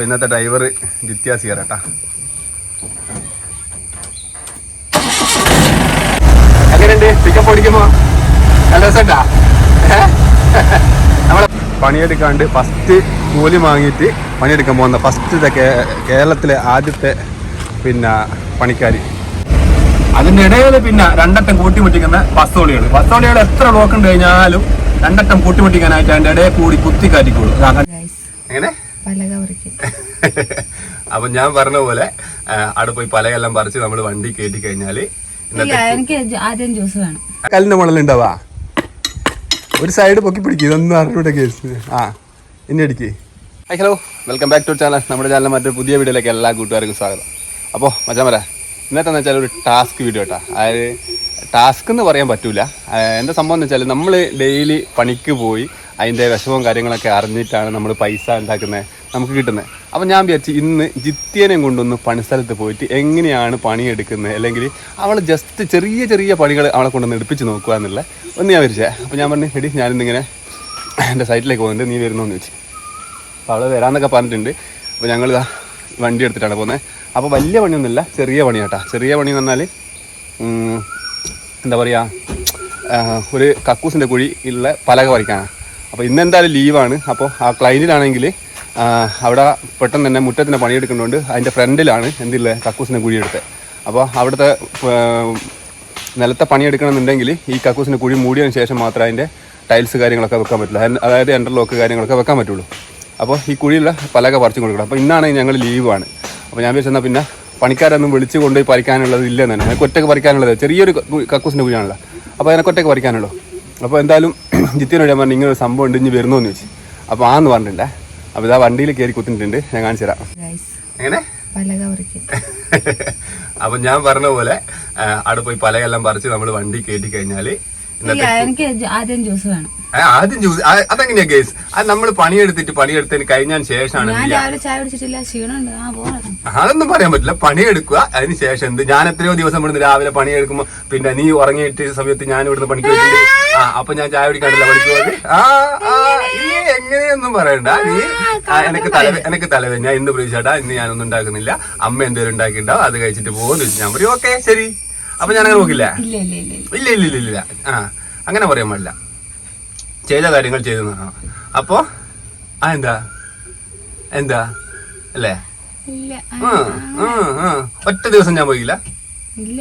അപ്പോൾ ഇന്നത്തെ ഡ്രൈവർ ജിത്യാസ് കയറട്ടാ എങ്ങനെയുണ്ട്? പിക്കപ്പ് ഓടിക്കുമ്പോ നല്ല നമ്മളെ പണിയെടുക്കാണ്ട് ഫസ്റ്റ് കൂലി വാങ്ങിയിട്ട് പണിയെടുക്കാൻ പോകുന്ന ഫസ്റ്റ് കേരളത്തിലെ ആദ്യത്തെ പിന്നെ പണിക്കാരി. അതിന്റെ ഇടയിൽ പിന്നെ രണ്ടറ്റം കൂട്ടിമുട്ടിക്കുന്ന പസ്തോളികൾ പസ്തോളികൾ എത്ര ബ്ലോക്ക് ഉണ്ട് കഴിഞ്ഞാലും രണ്ടറ്റം കൂട്ടിമുട്ടിക്കാനായിട്ട് അതിന്റെ ഇടയിൽ കൂടി കുത്തി കാറ്റിക്കോളൂ പലക പറിക്കും. അപ്പൊ ഞാൻ പറഞ്ഞ പോലെ അവിടെ പോയി പലകെല്ലാം പറിച്ച് നമ്മൾ വണ്ടി കയറ്റി കഴിഞ്ഞാൽ എനിക്ക് ആദ്യം ജ്യൂസ് വേണം. കല്ലിന്റെ മുളലുണ്ടാവാ ഒരു സൈഡ് പൊക്കി പിടിക്കും ഇതൊന്നും അറിഞ്ഞൂടെ കേസ്. ആ ഇനി അടിക്ക്. Hi hello welcome back to channel നമ്മുടെ ചാനൽ മറ്റൊരു പുതിയ വീഡിയോയിലേക്ക് എല്ലാ കൂട്ടുകാർക്കും സ്വാഗതം. അപ്പോൾ മച്ചാമര ഇന്നത്തെ വെച്ചാൽ ഒരു ടാസ്ക് വീഡിയോ കേട്ടോ അതായത് ടാസ്ക് എന്ന് പറയാൻ പറ്റൂല. എന്റെ എന്താ സംഭവം എന്ന് വെച്ചാൽ നമ്മൾ ഡെയിലി പണിക്ക് പോയി അതിന്റെ വിഷമവും കാര്യങ്ങളൊക്കെ അറിഞ്ഞിട്ടാണ് നമ്മൾ പൈസ ഉണ്ടാക്കുന്നത് നമുക്ക് കിട്ടുന്നത് അപ്പം ഞാൻ വിചാരിച്ചു ഇന്ന് ജിത്യനെ കൊണ്ടൊന്ന് പണിസ്ഥലത്ത് പോയിട്ട് എങ്ങനെയാണ് പണിയെടുക്കുന്നത് അല്ലെങ്കിൽ അവൾ ജസ്റ്റ് ചെറിയ ചെറിയ പണികൾ അവളെ കൊണ്ടൊന്ന് എടുപ്പിച്ച് നോക്കുക എന്നുള്ള ഒന്ന് ഞാൻ വിചാരിച്ചത് അപ്പം ഞാൻ പറഞ്ഞു എടി ഞാനിന്നിങ്ങനെ എന്റെ സൈറ്റിലേക്ക് പോകുന്നുണ്ട് നീ വരുന്നോന്ന് ചോദിച്ചു. അപ്പോൾ അവൾ വരാമെന്നൊക്കെ പറഞ്ഞിട്ടുണ്ട്. അപ്പോൾ ഞങ്ങൾ വണ്ടി എടുത്തിട്ടാണ് പോകുന്നത് അപ്പോൾ വലിയ പണിയൊന്നുമില്ല ചെറിയ പണി കേട്ടോ ചെറിയ പണി എന്ന് പറഞ്ഞാൽ എന്താ പറയുക ഒരു കക്കൂസിന്റെ കുഴി ഉള്ള പലക പറിക്കാനാണ് അപ്പോൾ ഇന്ന് എന്തായാലും ലീവാണ്. അപ്പോൾ ആ ക്ലൈന്റിലാണെങ്കിൽ അവിടെ പെട്ടെന്ന് തന്നെ മുറ്റത്തിന്റെ പണിയെടുക്കുന്നുണ്ട് അതിന്റെ ഫ്രണ്ടിലാണ് എന്തില്ലേ കക്കൂസിന്റെ കുഴിയെടുത്ത്. അപ്പോൾ അവിടുത്തെ നിലത്തെ പണിയെടുക്കണമെന്നുണ്ടെങ്കിൽ ഈ കക്കൂസിന്റെ കുഴി മൂടിയതിന് ശേഷം മാത്രമേ അതിന്റെ ടൈൽസ് കാര്യങ്ങളൊക്കെ വെക്കാൻ പറ്റുള്ളൂ. അതായത് എന്റർലോക്ക് കാര്യങ്ങളൊക്കെ വെക്കാൻ പറ്റുള്ളൂ. അപ്പോൾ ഈ കുഴിയുള്ള പലക പറിച്ചു കൊടുക്കണം. അപ്പോൾ ഇന്നാണ് ഞങ്ങൾ ലീവാണ് അപ്പോൾ ഞാൻ വിചാരിച്ചെന്നാൽ പിന്നെ പണിക്കാരൊന്നും വിളിച്ചു കൊണ്ടുപോയി പറിക്കാനുള്ളത് ഇല്ലെന്ന് തന്നെ. എനിക്ക് ഒറ്റയ്ക്ക് പറിക്കാനുള്ളത്. ചെറിയൊരു കക്കു- കക്കൂസിന്റെ കുഴിയാണല്ലോ. അപ്പോൾ അതിനൊക്കെ ഒറ്റയ്ക്ക് പറിക്കാനുള്ളൂ. അപ്പോൾ എന്തായാലും ജിത്തിനോട് ഞാൻ പറഞ്ഞു ഇങ്ങനൊരു സംഭവം ഉണ്ട് ഇനി വരുന്നോന്ന് ചോദിച്ചു. അപ്പോൾ ആന്ന് പറഞ്ഞിട്ടില്ല അപ്പോൾ ഇതാ വണ്ടിയിൽ കയറി കുത്തിട്ടുണ്ട്. ഞാൻ കാണിച്ചു തരാം. എങ്ങനെ? അപ്പൊ ഞാൻ പറഞ്ഞ പോലെ അവിടെ പോയി പലയെല്ലാം പറിച്ച് നമ്മൾ വണ്ടി കയറ്റി കഴിഞ്ഞാൽ എനിക്ക് ആദ്യം ജ്യൂസ് വേണം. ആദ്യം ജ്യൂസ് അതെങ്ങനെയാ ഗേസ് അത് നമ്മൾ പണിയെടുത്തിട്ട് പണിയെടുത്തതിന് കഴിഞ്ഞതിന് ശേഷമാണ് അതൊന്നും പറയാൻ പറ്റില്ല. പണിയെടുക്കുക അതിന് ശേഷം എന്ത്? ഞാൻ എത്രയോ ദിവസം ഇവിടുന്ന് രാവിലെ പണിയെടുക്കുമ്പോ പിന്നെ നീ ഉറങ്ങിയിട്ട് സമയത്ത് ഞാൻ ഇവിടുന്ന് പണിക്ക് ആ അപ്പൊ ഞാൻ ചായ കുടിക്കാണ്ടല്ല പണിക്ക് ആ ആ നീ എങ്ങനെയൊന്നും പറയണ്ട. നീ ആ, എനിക്ക് തല എനക്ക് തലവേദന. ഞാൻ ഇന്ന് പ്രതീക്ഷേട്ടാ ഇന്ന് ഞാനൊന്നും ഉണ്ടാക്കുന്നില്ല. അമ്മ എന്തേലും ഉണ്ടാക്കിണ്ടാവും അത് കഴിച്ചിട്ട് പോകുന്നു ഞാൻ പറയും ഓക്കെ ശരി. അപ്പൊ ഞാൻ അങ്ങനെ നോക്കില്ല? ഇല്ല ഇല്ല ഇല്ല ഇല്ല. ഇല്ല ആ അങ്ങനെ പറയാൻ പാടില്ല. ചെയ്ത കാര്യങ്ങൾ ചെയ്തു നടക്കണം അപ്പോ ആ എന്താ? എന്താ? അല്ലേ? ഇല്ല ആ, ആ. ഒറ്റ ദിവസം ഞാൻ പോയില്ല? ഇല്ല.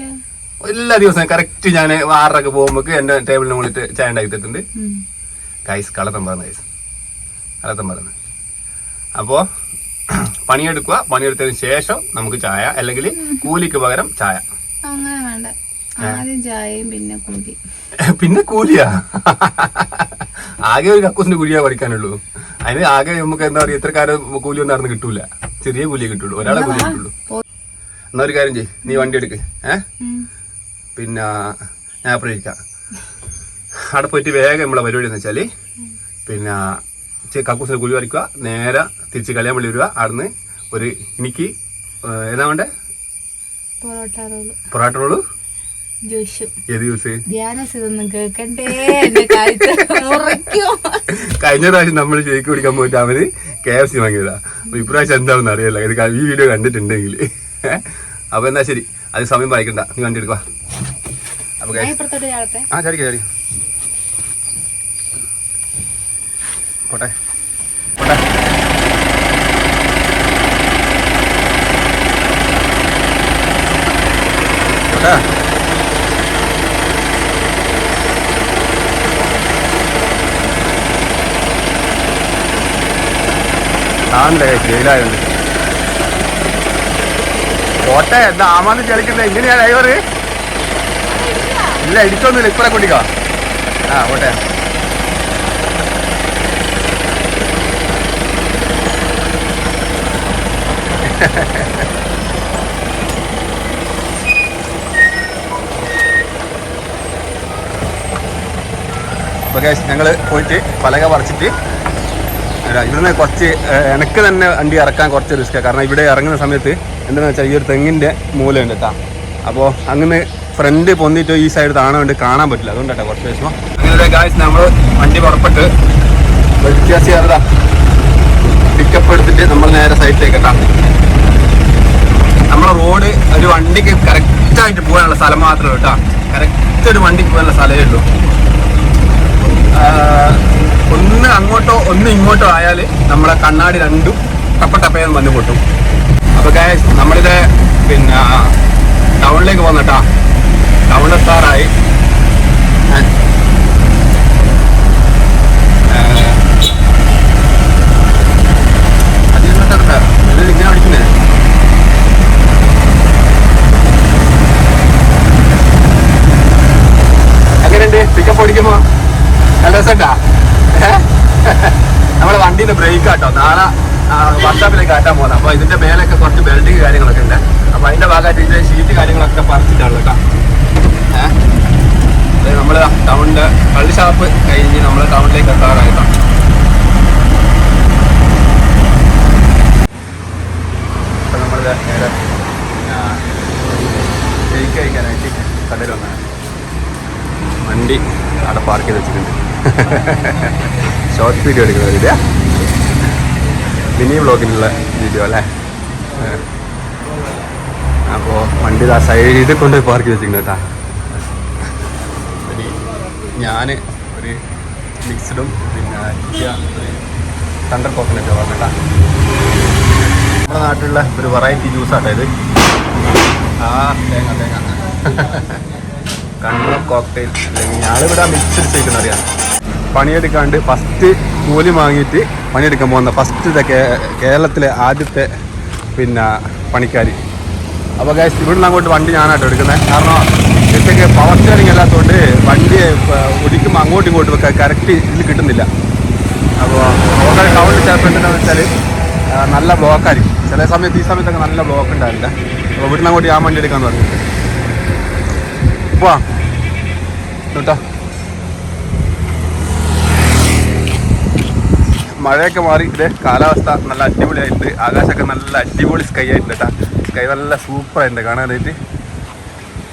എല്ലാ ദിവസവും കറക്റ്റ് ഞാൻ ആറരക്ക് പോകുമ്പോൾ എന്റെ ടേബിളിന് മുകളിൽ ചായ ഉണ്ടാക്കി തരുന്നുണ്ട്. കൈസ് കളത്തം പറഞ്ഞു കൈസ് കളത്തം പറഞ്ഞു അപ്പോ പണിയെടുക്കുക. പണിയെടുത്തതിന് ശേഷം നമുക്ക് ചായ അല്ലെങ്കിൽ കൂലിക്ക് പകരം ചായ. അങ്ങനെ വേണ്ട. ആദ്യം ചായയും പിന്നെ പിന്നെ കൂലിയാ? ആകെ ഒരു കക്കൂസിന്റെ കുഴിയാ പഠിക്കാനുള്ളൂ. അതിന് ആകെ നമുക്ക് എന്താ പറയുക ഇത്ര കാലം കൂലിയൊന്നും നടന്ന് കിട്ടൂല. ചെറിയ കൂലിയെ കിട്ടുള്ളൂ. ഒരാളെ കൂലി കിട്ടുള്ളൂ. എന്നാ ഒരു കാര്യം ചെയ്യ്. നീ വണ്ടി എടുക്ക്. ഏ? ഉം. പിന്നെ ഇരിക്കാം. അവിടെ പോയിട്ട് വേഗം നമ്മളെ പരിപാടി എന്ന് വെച്ചാൽ പിന്നെ കക്കൂസിന്റെ കുഴി വരയ്ക്കുക നേരെ തിരിച്ച് കല്യാണപ്പള്ളി വരിക അവിടുന്ന് ഒരു എനിക്ക് എന്നാ ഏതാ വേണ്ടേ? പൊറോട്ട റോൾ. കഴിഞ്ഞ പ്രാവശ്യം നമ്മൾ ഷേക്ക് കുടിക്കാൻ പോയിട്ട് അവന് കെ എഫ് സി വാങ്ങിയതാ. അപ്പൊ ഇപ്രാവശ്യം എന്താണെന്ന് അറിയില്ല. ഇത് ഈ വീഡിയോ കണ്ടിട്ടുണ്ടെങ്കിൽ അപ്പൊ എന്നാ ശരി. അത് സമയം വായിക്കണ്ട നീ വണ്ടി എടുക്കുക അപ്പൊ ആ ചാടിക്ക ചാടി പോട്ടെ. പോട്ടെ. ജയിലായുണ്ട് പോട്ടെ എന്താ ആമാന്ന് ചലിക്കണ്ടേ എങ്ങനെയാ ഡ്രൈവർ ഇല്ല ഇടിച്ചൊന്നുമില്ല. ഇപ്പറ കൊണ്ടിക്കോ. ആ പോട്ടെ. അപ്പോൾ ഞങ്ങൾ പോയിട്ട് പലക പറിച്ചിട്ട് ഇവിടുന്ന് കുറച്ച് എനിക്ക് തന്നെ വണ്ടി ഇറക്കാൻ കുറച്ച് റിസ്ക്കാണ് കാരണം ഇവിടെ ഇറങ്ങുന്ന സമയത്ത് എന്താണെന്ന് വെച്ചാൽ ഈ ഒരു തെങ്ങിന്റെ മൂലമുണ്ട് കേട്ടോ അപ്പോൾ അങ്ങനെ ഫ്രണ്ട് പൊന്നിട്ട് ഈ സൈഡ് താണ കാണാൻ പറ്റില്ല. അതുകൊണ്ട് കേട്ടോ കുറച്ച് വിഷമം. അങ്ങനെ ഗായ്സ് നമ്മൾ വണ്ടി പുറപ്പെട്ട് വ്യത്യാസം പിക്കപ്പ് എടുത്തിട്ട് നമ്മൾ നേരെ സൈറ്റിലേക്ക് കേട്ടോ നമ്മളെ റോഡ് ഒരു വണ്ടിക്ക് കറക്റ്റായിട്ട് പോകാനുള്ള സ്ഥലം മാത്രമേ കേട്ടോ കറക്റ്റ് ഒരു വണ്ടിക്ക് പോകാനുള്ള സ്ഥലമേ ഉള്ളൂ. ഒന്ന് അങ്ങോട്ടോ ഒന്ന് ഇങ്ങോട്ടോ ആയാൽ നമ്മളെ കണ്ണാടി രണ്ടും ടപ്പ ടപ്പയെന്ന് വന്നു പൊട്ടും. അപ്പൊ ഗായസ് നമ്മളിത് പിന്നെ ടൗണിലേക്ക് പോന്നിട്ടാ ടൗണിൽ എത്താറായി ഓടിക്കുമ്പോ? നല്ല രസണ്ടാ നമ്മളെ ബ്രേക്ക് ആട്ടോ. നാളെ വർക്ക്ഷോപ്പിലേക്ക് കാട്ടാൻ പോകുന്നത്. അപ്പോൾ ഇതിന്റെ മേലൊക്കെ കുറച്ച് ബെൽഡിങ് കാര്യങ്ങളൊക്കെ ഉണ്ട്. അപ്പോൾ അതിന്റെ ഭാഗമായിട്ട് ഇതിന്റെ ഷീറ്റ് കാര്യങ്ങളൊക്കെ പറിച്ചിട്ടാണ് കേട്ടോ. ഏഹ് അതായത് നമ്മൾ ടൗണിന്റെ കള്ളി ഷാപ്പ് കഴിഞ്ഞ് നമ്മൾ ടൗണിലേക്ക് എത്താറായിട്ടോ നേരെ വണ്ടി അവിടെ പാർക്ക് ചെയ്ത് വെച്ചിട്ടുണ്ട്. ഷോർട്ട് വീഡിയോ എടുക്കുന്ന വീഡിയോ മിനി വ്ളോഗിനുള്ള വീഡിയോ അല്ലേ? അപ്പോൾ വണ്ടി ആ സൈഡിൽ കൊണ്ട് പാർക്ക് വെച്ചിട്ടുണ്ട് കേട്ടാ. ഞാൻ ഒരു മിക്സഡും പിന്നെ തണ്ടർ കോക്കനറ്റ് പറഞ്ഞിട്ടാ നമ്മുടെ നാട്ടിലുള്ള ഒരു വെറൈറ്റി ജ്യൂസാട്ടോ ഇത്. ആ തേങ്ങ തേങ്ങ. കണ്ണൂർ കോക്ടെയിൽ അല്ലെങ്കിൽ ഞാനിവിടെ മിക്സ് അറിയാം. പണിയെടുക്കാണ്ട് ഫസ്റ്റ് കൂലി വാങ്ങിയിട്ട് പണിയെടുക്കാൻ പോകുന്ന ഫസ്റ്റ് കേരളത്തിലെ ആദ്യത്തെ പിന്നെ പണിക്കാരി. അപ്പോൾ ഗൈസ് ഇവിടുന്ന് അങ്ങോട്ട് വണ്ടി ഞാനാട്ടോ എടുക്കുന്നത് കാരണം ഇതൊക്കെ പവർ സ്റ്റിയറിംഗ് അല്ലാത്തതുകൊണ്ട് വണ്ടി ഒടിക്കുമ്പോൾ അങ്ങോട്ടും ഇങ്ങോട്ടും ഒക്കെ കറക്റ്റ് ഇതിൽ കിട്ടുന്നില്ല. അപ്പോൾ ലോക്കൽ ടൗണിൽ ചിലപ്പോൾ എന്താണെന്ന് വെച്ചാൽ നല്ല ബ്ലോക്കായിരിക്കും ചില സമയത്ത് ഈ സമയത്തൊക്കെ നല്ല ബ്ലോക്ക് ഉണ്ടാവില്ല. അപ്പോൾ ഇവിടുന്ന് അങ്ങോട്ട് ഞാൻ വണ്ടി എടുക്കാമെന്ന് പറഞ്ഞിട്ട് പോവാ. കേട്ടോ മഴയൊക്കെ മാറി. ഇതേ കാലാവസ്ഥ നല്ല അടിപൊളിയായിട്ടുണ്ട്. ആകാശമൊക്കെ നല്ല അടിപൊളി സ്കൈ ആയിട്ടുണ്ട് സ്കൈ നല്ല സൂപ്പർ ആയിട്ടുണ്ട്. കാണാനായിട്ട്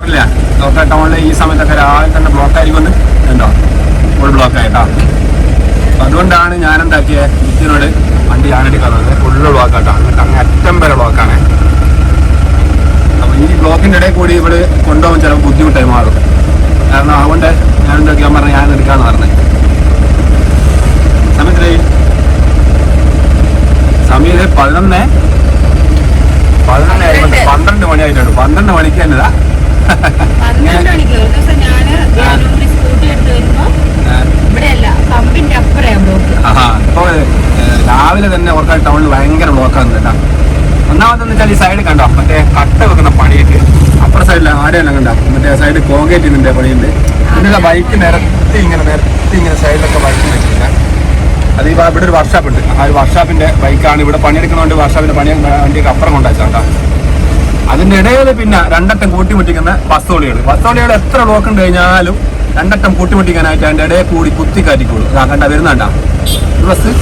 ഇല്ല. ലോക്കൽ ടൗണിലെ ഈ സമയത്തൊക്കെ രാവിലെ തന്നെ ബ്ലോക്ക് ആയിരിക്കും ഉണ്ടോ ഫുൾ ബ്ലോക്ക് ആയിട്ടാ അതുകൊണ്ടാണ് ഞാൻ എന്താക്കിയത് ഇതിനോട് വണ്ടി ഞാനടി വന്നത്. ഫുള്ള് ബ്ലോക്ക് ആട്ടോ. എന്നിട്ട് അങ്ങനെ അറ്റം വരെ ബ്ലോക്കാണ് അപ്പൊ ഈ ബ്ലോക്കിന്റെ ഇടയിൽ കൂടി ഇവിടെ കൊണ്ടുപോകാൻ ചിലപ്പോൾ ബുദ്ധിമുട്ടായി മാറും. കാരണം അതുകൊണ്ട് ഞാൻ എന്താക്കിയാൻ പറഞ്ഞ ഞാൻ എടുക്കാന്ന് പറഞ്ഞത്. സമയത്തിലേ സമയം പതിനൊന്ന് പതിനൊന്ന് പന്ത്രണ്ട്. മണി ആയിട്ടുണ്ട് പന്ത്രണ്ട് മണിക്ക് തന്നെതാ രാവിലെ തന്നെ ഓർക്കാൻ ടൗണിൽ ഭയങ്കര ബ്ലോക്കാണ് കേട്ടോ. ഒന്നാമതെന്ന് വെച്ചാൽ ഈ സൈഡ് കണ്ടോ? മറ്റേ കട്ട വെക്കുന്ന പണിയൊക്കെ. അപ്പുറ സൈഡിൽ ആടെയെല്ലാം കണ്ടോ? മറ്റേ സൈഡ് കോൺക്രീറ്റ് ചെയ്യുന്നുണ്ട് പണിയുണ്ട് എന്നിട്ട് ബൈക്ക് നിരത്തി ഇങ്ങനെ നിരത്തി ഇങ്ങനെ സൈഡിലൊക്കെ ബൈക്ക് വെച്ചിട്ടില്ല അത് ഇപ്പോൾ ഇവിടെ ഒരു വർക്ക്ഷോപ്പ് ഉണ്ട്. ആ ഒരു വർക്ക്ഷോപ്പിന്റെ ബൈക്കാണ് ഇവിടെ പണിയെടുക്കുന്നതുകൊണ്ട് വർക്ക്ഷോപ്പിന്റെ പണി വണ്ടിയൊക്കെ അപ്പുറം കൊണ്ടുവച്ചാ അതിന്റെ ഇടയിൽ പിന്നെ രണ്ടറ്റം കൂട്ടിമുട്ടിക്കുന്ന ബസ്സോളികൾ ബസ്സോളികൾ എത്ര ബ്ലോക്ക് ഉണ്ട് കഴിഞ്ഞാലും രണ്ടറ്റം കൂട്ടിമുട്ടിക്കാനായിട്ട് അതിന്റെ ഇടയിൽ കൂടി കുത്തി കാറ്റിക്കോളൂ കണ്ട വരുന്നുണ്ടാ? ബസ്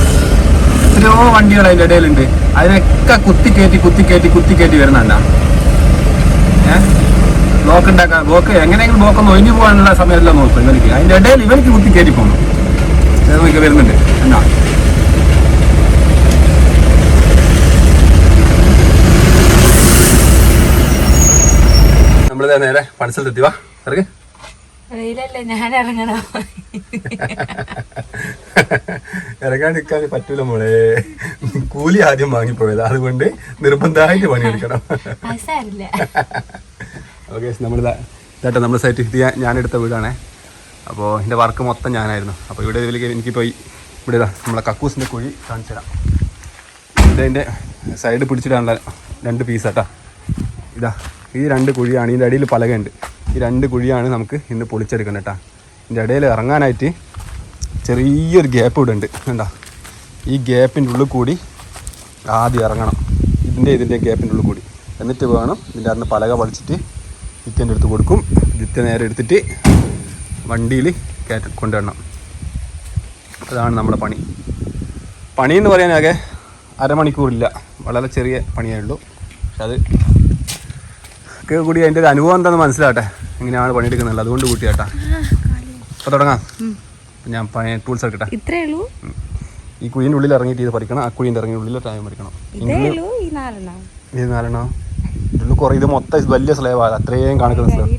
എത്രയോ വണ്ടികൾ അതിന്റെ ഇടയിലുണ്ട്. അതിനൊക്കെ കുത്തി കയറ്റി കുത്തി കയറ്റി കുത്തി കയറ്റി വരുന്നുണ്ടാ? ബ്ലോക്ക് ഉണ്ടാക്കാൻ ബ്ലോക്ക് എങ്ങനെയെങ്കിലും ബ്ലോക്ക് ഒന്ന് ഒഴിഞ്ഞു പോകാനുള്ള സമയമെല്ലാം നോക്കും ഇവർക്ക് അതിന്റെ ഇടയിൽ ഇവർക്ക് കുത്തി കയറ്റി പോകണം നോക്കി വരുന്നുണ്ട്? എന്നാ. നമ്മളിതാ നേരെ പണിസ്ഥലത്തെത്തി എത്തിവാ ഇറങ്ങി ഇറങ്ങാൻ നിൽക്കാൻ പറ്റൂല മോളെ. കൂലി ആദ്യം വാങ്ങിപ്പോയത്. അതുകൊണ്ട് നിർബന്ധമായിട്ട് പണിയെടുക്കണം. ഓക്കെ നമ്മളിതാ ചേട്ടാ നമ്മുടെ സൈറ്റ് ഞാൻ- ഞാനെടുത്ത വീടാണേ. അപ്പോൾ എന്റെ വർക്ക് മൊത്തം ഞാനായിരുന്നു. അപ്പോൾ ഇവിടെ ഇതിലേക്ക് എനിക്കിപ്പോൾ ഇവിടെ ഇതാ നമ്മളെ കക്കൂസിന്റെ കുഴി കാണിച്ചു തരാം ഇതിന്റെ സൈഡ് പിടിച്ചിട്ടാണുള്ള രണ്ട് പീസ് പീസാട്ടാ ഇതാ ഈ രണ്ട് കുഴിയാണ് ഇതിന്റെ അടിയിൽ പലകയുണ്ട്. ഈ രണ്ട് കുഴിയാണ് നമുക്ക് ഇന്ന് പൊളിച്ചെടുക്കുന്നത് കേട്ടോ. ഇതിന്റെ ഇടയിൽ ഇറങ്ങാനായിട്ട് ചെറിയൊരു ഗ്യാപ്പ് ഇവിടെ ഉണ്ട്. കണ്ടാ? ഈ ഗ്യാപ്പിന്റെ ഉള്ളിൽ കൂടി ആദ്യം ഇറങ്ങണം. ഇതിന്റെ ഇതിന്റെ ഗ്യാപ്പിന്റെ ഉള്ളിൽ കൂടി. എന്നിട്ട് വേണം ഇതിന്റെ അന്ന് പലക പളിച്ചിട്ട് ഇത്തന്റെ അടുത്ത് കൊടുക്കും. ഇത്ത നേരെ എടുത്തിട്ട് വണ്ടിയിൽ കയറ്റ കൊണ്ടുവരണം. അതാണ് നമ്മുടെ പണി. പണി എന്ന് പറയാനാകെ അരമണിക്കൂറില്ല. വളരെ ചെറിയ പണിയേ ഉള്ളൂ. പക്ഷെ അത് ഒക്കെ കൂടി അതിന്റെ ഒരു അനുഭവം എന്താണെന്ന് മനസ്സിലാട്ടെ എങ്ങനെയാണ് പണിയെടുക്കുന്നത്? അതുകൊണ്ട് കൂട്ടിയാട്ടാ. അപ്പോൾ തുടങ്ങാം. ഞാൻ പണി ടൂൾസ് എടുക്കട്ടെ. ഇത്രേ ഉള്ളൂ? ഈ കുഴിന്റെ ഉള്ളിൽ ഇറങ്ങിയിട്ട് ഇത് പറിക്കണം. ആ കുഴിന്റെ ഇറങ്ങിയ ഉള്ളിൽ ടൈം പറിക്കണം. ഇതേ നാലെണ്ണം. ഇത് നാലെണ്ണോ? ഇതിൽ കുറേ ഇത് മൊത്തം വലിയ സ്ലേവാ അത്രയും കാണിക്കുന്ന സ്ലേവ്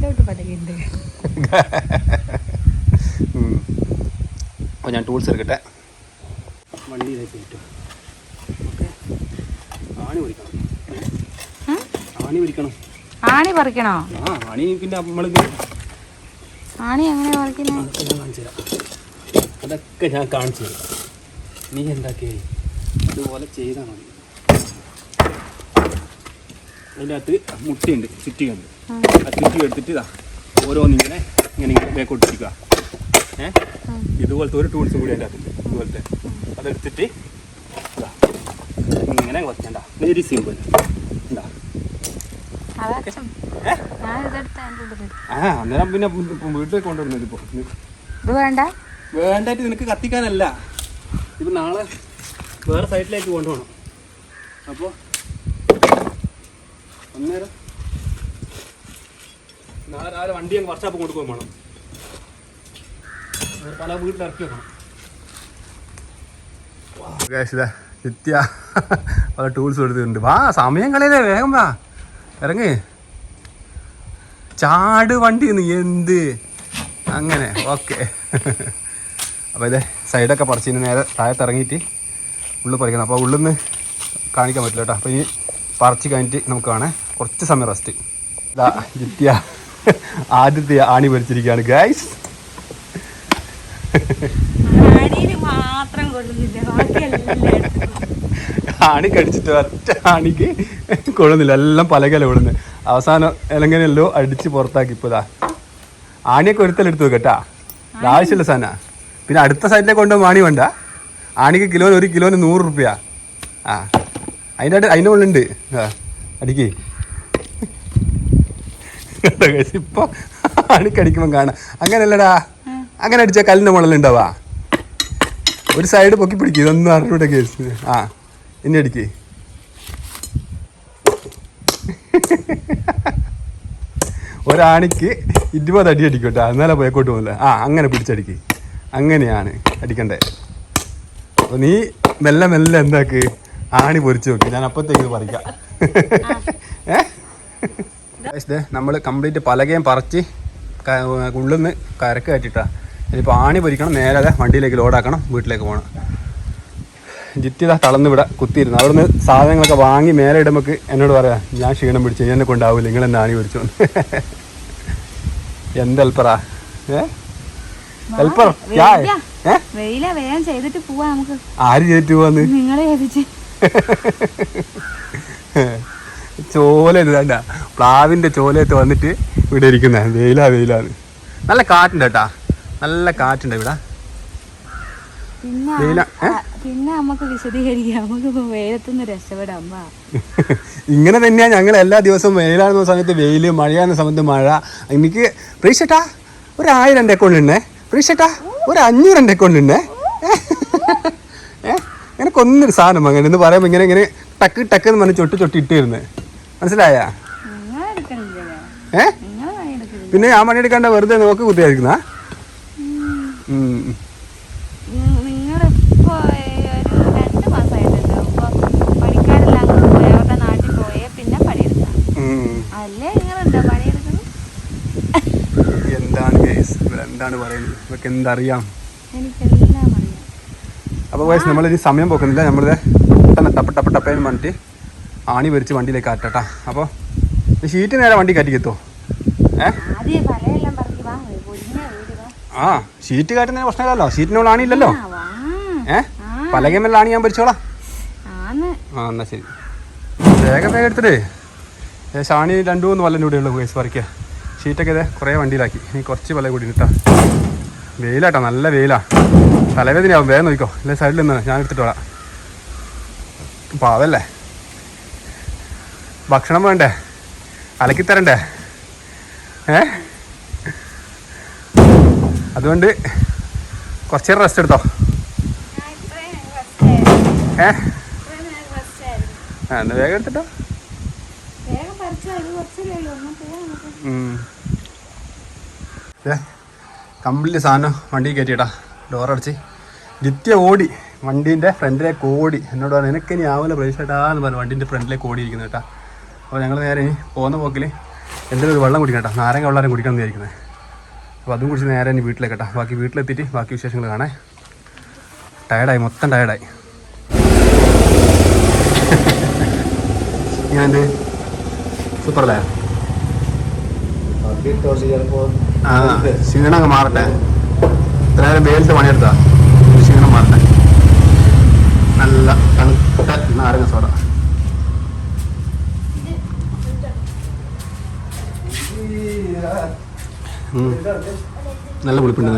അപ്പോൾ ഞാൻ ടൂൾസ് എടുക്കട്ടെ. വണ്ടിയിലേക്ക് ഇട്ടു. ഓക്കെ. ആണി പിടിക്കണം ആണി പിടിക്കണം ആണി പറിക്കണോ? ആ ആണി പിന്നെ നമ്മൾ ആണി എങ്ങനെയാ പറിക്കുന്നത് അതൊക്കെ ഞാൻ കാണിച്ചു തരാം. അതൊക്കെ ഞാൻ കാണിച്ചു തരാം. നീ എന്താക്കിയായി അതുപോലെ ചെയ്താൽ മതി. അതിന്റെ അകത്ത് മുട്ടയുണ്ട് ചുറ്റിയുണ്ട് ആ. ചുറ്റി എടുത്തിട്ട് ഇതാ ഓരോന്നിങ്ങനെ ഇങ്ങനെ ഇങ്ങനെ ബേക്കോട്ടിരിക്കുക ഇതുപോലത്തെ ഒരു ടൂൾസും കൂടി അതിന്റെ അകത്തുണ്ട് ഇതുപോലത്തെ. അതെടുത്തിട്ട് ഇങ്ങനെ കുറയ്ക്കണ്ട വെരി സിമ്പിൾ എന്താ ആ അന്നേരം പിന്നെ വീട്ടിൽ കൊണ്ടുവരുന്നത് ഇപ്പോൾ ഇത് വേണ്ട? വേണ്ടായിട്ട് നിനക്ക് കത്തിക്കാനല്ല. ഇപ്പം നാളെ വേറെ സൈഡിലേക്ക് കൊണ്ടുപോകണം. അപ്പോൾ അന്നേരം നാളെ രാവിലെ വണ്ടി അങ്ങ് വർഷാപ്പ് കൊണ്ടുപോകാൻ വേണം പല വീട്ടിൽ വെക്കണം. പല ടൂൾസ് എടുത്തിട്ടുണ്ട്. വാ സമയം കളയല്ലേ വേഗം വാ. ഇറങ്ങ്. ചാട് വണ്ടി എന്ത്? അങ്ങനെ ഓക്കെ അപ്പോൾ ഇതേ സൈഡൊക്കെ പറിച്ചിന് നേരെ താഴത്ത് ഇറങ്ങിയിട്ട് ഉള്ളിൽ പറിക്കണം. അപ്പോൾ ഉള്ളിൽ നിന്ന് കാണിക്കാൻ പറ്റില്ല കേട്ടോ. അപ്പോൾ ഇനി പറിച്ച് കഴിഞ്ഞിട്ട് നമുക്ക് കാണാം. കുറച്ച് സമയം റെസ്റ്റ് ജിത്യ ആദ്യത്തെ ആണി പറിച്ചിരിക്കുകയാണ് ഗൈസ് മാത്രം ആണി കടിച്ചിട്ട് ഒറ്റ ആണിക്ക് കൊള്ളുന്നില്ല എല്ലാം പലകല കൊള്ളുന്നത് അവസാനം എലങ്ങനെയല്ലോ അടിച്ച് പുറത്താക്കി ഇപ്പോൾ ഇതാ ആണിയൊക്കെ ഒരുത്തലെടുത്ത് ഇത് ആവശ്യമില്ല സാധന. പിന്നെ അടുത്ത സൈഡിലേക്ക് കൊണ്ടുപോകും ആണി വേണ്ട. ആണിക്ക് കിലോന് ഒരു കിലോന് നൂറ് റുപ്യ. ആ. അതിന്റെ അതിന്റെ ഉള്ളുണ്ട് ആ അടിക്ക്. ഇപ്പോൾ ആണിക്കടിക്കുമ്പോൾ കാണാം. അങ്ങനെയല്ലടാ. അങ്ങനെ അടിച്ചാൽ കല്ലിന്റെ മുളലുണ്ടാവാ ഒരു സൈഡ് പൊക്കി പിടിക്കും ഇതൊന്നും അറിഞ്ഞൂടെ കേസ്. ആ ഇനി അടിക്ക്. ഒരാണിക്ക് ഇരുപത് അടി അടിക്കട്ടെ എന്നാലേ പോയക്കോട്ട് പോകില്ല ആ അങ്ങനെ പിടിച്ചടിക്ക്. അങ്ങനെയാണ് അടിക്കണ്ടേ. അപ്പോൾ നീ മെല്ലെ മെല്ലെ എന്താക്ക്? ആണി പൊരിച്ചു നോക്കി. ഞാൻ അപ്പത്തേക്ക് പറിക്കാം. ഏ? നമ്മൾ കംപ്ലീറ്റ് പലകയും പറിച്ച് ഉള്ളിൽ നിന്ന് കരക്ക് കയറ്റിട്ടാ. ഇനിയിപ്പോൾ ആണി പൊരിക്കണം നേരെ അതെ വണ്ടിയിലേക്ക് ലോഡാക്കണം വീട്ടിലേക്ക് പോകണം ജിത്തിത തളർന്ന് ഇവിടെ കുത്തിയിരുന്നു. അവിടുന്ന് സാധനങ്ങളൊക്കെ വാങ്ങി മേലെ ഇടുമ്പോൾ എന്നോട് പറയാം ഞാൻ ക്ഷീണം പിടിച്ചു എന്നെ കൊണ്ടാവില്ല നിങ്ങൾ എന്നെ ആണി പിടിച്ചു എന്ത് ഹെൽപ്പറാ ഏ? ഹെൽപ്പർ ആര് ചെയ്തിട്ട് പോവാന്ന്? ചോല പ്ലാവിന്റെ ചോലയത്ത് വന്നിട്ട് ഇവിടെ ഇരിക്കുന്ന. വെയിലാ വെയിലാണ് നല്ല കാറ്റുണ്ട് കേട്ടാ. നല്ല കാറ്റുണ്ട് ഇവിടെ. പിന്നെ വെയില നമുക്ക് വിശദീകരിക്കാം. നമുക്ക് ഇപ്പൊ വെയിലത്തുനിന്ന് രക്ഷപ്പെടാം വാ ഇങ്ങനെ തന്നെയാ ഞങ്ങൾ എല്ലാ ദിവസവും വെയിലാകുന്ന സമയത്ത് വെയിൽ മഴയാകുന്ന സമയത്ത് മഴ. എനിക്ക് പ്രീഷട്ടാ ഒരു ആയിരം എന്റെ അക്കൗണ്ട് ഉണ്ടേ പ്രീഷട്ടാ ഒരു അഞ്ഞൂറ് എന്റെ അക്കൗണ്ട് ഉണ്ടേ ഏഹ് കൊന്നൊരു സാധനം അങ്ങനെ എന്ന് പറയുമ്പോൾ ഇങ്ങനെ ഇങ്ങനെ ടക്ക് ടക്ക് എന്ന് പറഞ്ഞ് ചൊട്ടി ചൊട്ടി ഇട്ടിരുന്നത് മനസ്സിലായ? ഏ? പിന്നെ ആ പണിയെടുക്കാണ്ട വെറുതെ നോക്ക് കുത്തിയായിരിക്കുന്ന. നിങ്ങളിപ്പോ ഒരു രണ്ട് പണിക്കാരെല്ലാം പോയി അവരുടെ നാട്ടിൽ പോയേ പിന്നെ പണിയെടുക്കാം. അല്ലേ നിങ്ങളുണ്ടോ പണിയെടുക്കുന്നത്? എന്താണ് കേസ് എന്താണ് പറയുന്നത്? ഇവർക്ക് എന്തറിയാം? എനിക്കെല്ലാം അറിയാം. അപ്പോൾ വയസ്സ് നമ്മളിനി സമയം പോക്കുന്നില്ല. നമ്മളിത് പെട്ടെന്ന് ടപ്പ് ടപ്പ് ടപ്പേന്ന് പറഞ്ഞിട്ട് ആണി വരിച്ച് വണ്ടിയിലേക്ക് ആറ്റട്ടാ. അപ്പോൾ ഷീറ്റ് നേരെ വണ്ടി കയറ്റിക്കെത്തോ? ഏ ആദ്യം പലയെല്ലാം പറക്കി വാ പൊരിഞ്ഞ വീട് വാ ആ സീറ്റ് കാട്ടുന്നതിന് പ്രശ്നമില്ലല്ലോ. സീറ്റിനുള്ള ആണിയില്ലല്ലോ ആ, വാ. ഏ? പലകമല്ല ആണി ഞാൻ പരിച്ചോളാം ആന്ന്. ആ എന്നാ ശരി. വേഗം വേഗം എടുത്തിട്ട് ആണി രണ്ടു മൂന്ന് വല്ലന്റെ കൂടെ ഉള്ളൂ വയസ്സ് പറിക്കുക ഷീറ്റൊക്കെ ഇതേ കുറേ വണ്ടിയിലാക്കി. ഇനി കുറച്ച് പല കൂടി ഇട്ടാ. വെയിലാട്ടോ നല്ല വെയിലാ. തലവേദനയാവും വേഗം നോക്കിക്കോ. അല്ലെ സൈഡിൽ നിന്ന്. ഞാൻ എടുത്തിട്ട് വരാം. പാവല്ലേ ഭക്ഷണം വേണ്ടേ? അലക്കിത്തരണ്ടേ? ഏ? അതുകൊണ്ട് കുറച്ച് നേരം റെസ്റ്റ് എടുത്തോ? ഏ? ആ എന്നാ വേഗം എടുത്തിട്ടോ. കംപ്ലീറ്റ് സാധനം വണ്ടി കയറ്റിയിട്ടാ ഡോറടിച്ച് നിത്യ ഓടി. വണ്ടീന്റെ ഫ്രണ്ടിലേക്ക് ഓടി. എന്നോട് പറഞ്ഞു എനിക്ക് ഇനി ആവില്ല പ്രതീക്ഷട്ടാന്ന് പറഞ്ഞു. വണ്ടീന്റെ ഫ്രണ്ടിലേക്ക് ഓടിയിരിക്കുന്നു കേട്ടാ. അപ്പോൾ ഞങ്ങൾ നേരെ ഇനി പോകുന്ന പോക്കിൽ എന്തെങ്കിലും ഒരു വെള്ളം കുടിക്കണം കേട്ടോ. നാരങ്ങ വെള്ളം കുടിക്കണം എന്ന് വിചാരിക്കുന്നത് അപ്പോൾ അതും കുടിച്ച് നേരെ ഇനി വീട്ടിലേക്ക് കേട്ടോ. ബാക്കി വീട്ടിലെത്തിയിട്ട് ബാക്കി വിശേഷങ്ങൾ കാണാൻ. ടയർഡായി മൊത്തം ടയർഡായി ഞാനെന്ത് സൂപ്പറല്ലേ? ആ ക്ഷീണം അങ്ങ് മാറട്ടെ. ഇത്ര നേരം വെയിലത്ത് പണിയെടുത്താ ക്ഷീണം മാറട്ടെ. നല്ല തണുത്ത നാരങ്ങ സോഡ. നല്ല പുളിപ്പുണ്ട്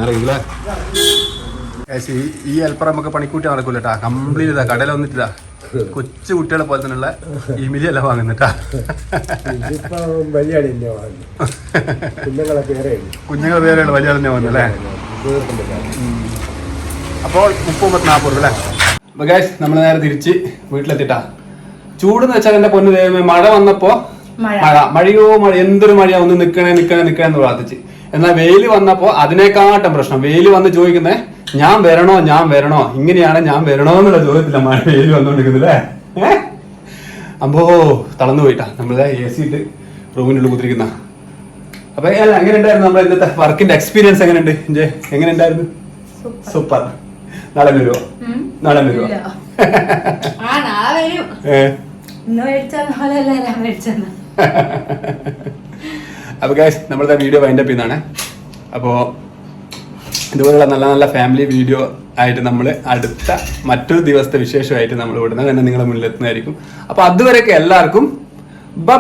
ഏശി ഈ അൽപ്പറ നമുക്ക് പണിക്കൂട്ടി നടക്കൂല കേട്ടാ കംപ്ലീറ്റ് ഇതാ കടയിൽ വന്നിട്ടില്ല കൊച്ചു കുട്ടികളെ പോലെ തന്നെയുള്ള ഇമിലിയല്ല വാങ്ങുന്നിട്ടാ വലിയ കുഞ്ഞുങ്ങളെ പേരെയാണ് വലിയ തന്നെ വന്നല്ലേ അപ്പോൾ മുപ്പത് നാപ്പത് നാൽപ്പത് രൂപ അല്ലേ ഗൈസ് നമ്മൾ നേരെ തിരിച്ച് വീട്ടിലെത്തിട്ടാ. ചൂടെന്ന് വെച്ചാൽ എന്റെ പൊന്നു ദൈവമേ മഴ വന്നപ്പോ മഴ. മഴയോ മഴ? എന്തൊരു മഴയാ? ഒന്ന് നിക്കണേ നിക്കണേ നിക്കണേ എന്ന് പ്രാർത്ഥിച്ച്. എന്നാൽ വെയിൽ വന്നപ്പോ അതിനേക്കാട്ടും പ്രശ്നം. വെയിൽ വന്ന് ചോദിക്കുന്നേ ഞാൻ വരണോ ഞാൻ വരണോ? ഇങ്ങനെയാണ് ഞാൻ വരണോ എന്നുള്ള ചോദ്യത്തില്ല മഴ വെയിൽ വന്നോണ്ടിരിക്കുന്നത് അല്ലേ? അമ്പോ തളർന്നു പോയിട്ടാ. നമ്മളെ എ സി ഇട്ട് റൂമിനുള്ളിൽ കുത്തിരിക്കുന്ന. അപ്പൊ എങ്ങനെ ഉണ്ടായിരുന്നു നമ്മുടെ ഇന്നത്തെ വർക്കിന്റെ എക്സ്പീരിയൻസ് എങ്ങനെയുണ്ട്? ഉണ്ട് എങ്ങനെ ഉണ്ടായിരുന്നു സൂപ്പർ. നാളെ വരുമോ നാളെ വരുമോ ആ നാളെ വരും ഏ ഇന്ന് മേടിച്ചാൽ നാളെ അല്ല അപ്പൊ ഗൈസ് നമ്മളത്തെ വീഡിയോ വൈൻഡപ്പ് ചെയ്യുന്നതാണ് അപ്പോൾ ഇതുപോലുള്ള നല്ല നല്ല ഫാമിലി വീഡിയോ ആയിട്ട് നമ്മൾ അടുത്ത മറ്റൊരു ദിവസത്തെ വിശേഷമായിട്ട് നമ്മൾ ഇവിടുന്ന് തന്നെ നിങ്ങളുടെ മുന്നിലെത്തുന്നതായിരിക്കും. അപ്പോൾ അതുവരെയൊക്കെ എല്ലാവർക്കും ബ